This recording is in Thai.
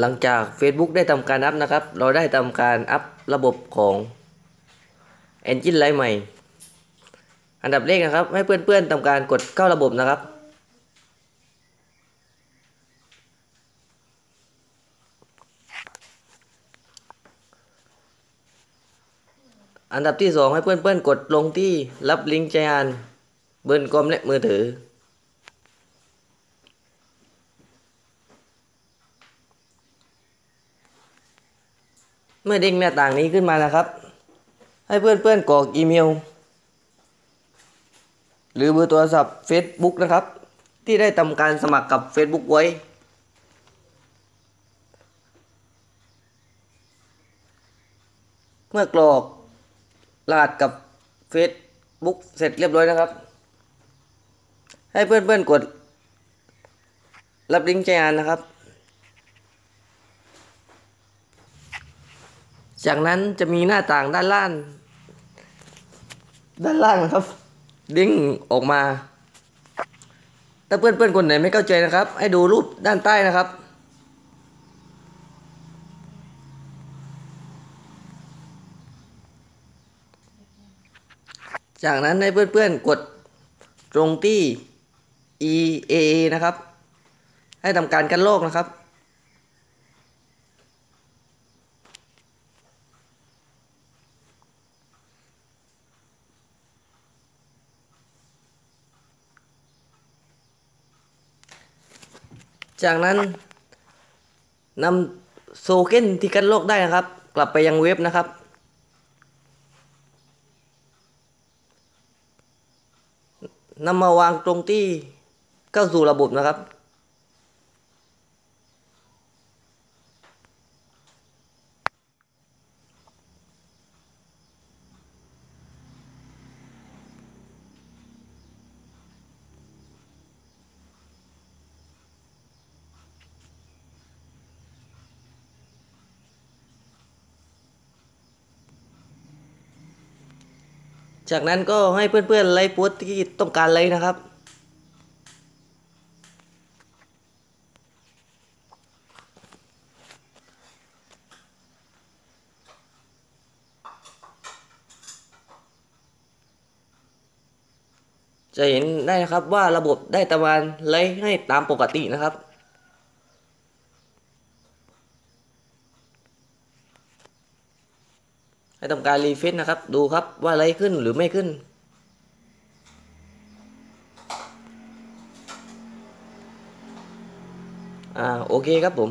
หลังจาก Facebook ได้ทำการอัพนะครับ เราได้ทำการอัพระบบของ Engine ไลน์ใหม่ อันดับแรกนะครับ ให้เพื่อนๆทำการกดเข้าระบบนะครับ อันดับที่สองให้เพื่อนๆกดลงที่รับลิงก์ใจอ่านเบนคอมและมือถือ เมื่อเด้งหน้าต่างนี้ขึ้นมานะครับ ให้เพื่อนๆกรอกอีเมล หรือเบอร์โทรศัพท์ Facebook นะครับ ที่ได้ทำการสมัครกับ Facebook ไว้ เมื่อกรอกรหัสกับ Facebook เสร็จเรียบร้อยนะครับ ให้เพื่อนๆกดรับลิงก์แจ้งนะครับ จากนั้นจะมีหน้าต่างด้านล่าง ด้านล่างนะครับ ดิ้งออกมา ถ้าเพื่อนๆคนไหนไม่เข้าใจนะครับ ให้ดูรูปด้านใต้นะครับ จากนั้นให้เพื่อนๆกดตรงที่ EAA นะครับ ให้ทำการกันโลกนะครับ จากนั้นนำโซเก้นที่กันโลกได้นะครับ กลับไปยังเว็บนะครับ นำมาวางตรงที่เข้าสู่ระบบนะครับ จากนั้นก็ให้เพื่อนๆไลค์โพสต์ที่ต้องการไลค์นะครับ จะเห็นได้นะครับว่าระบบได้ตะวันไลค์ให้ตามปกตินะครับ ให้ทำการรีเฟซนะครับ ดูครับว่าอะไรขึ้นหรือไม่ขึ้น อ่าโอเคครับผม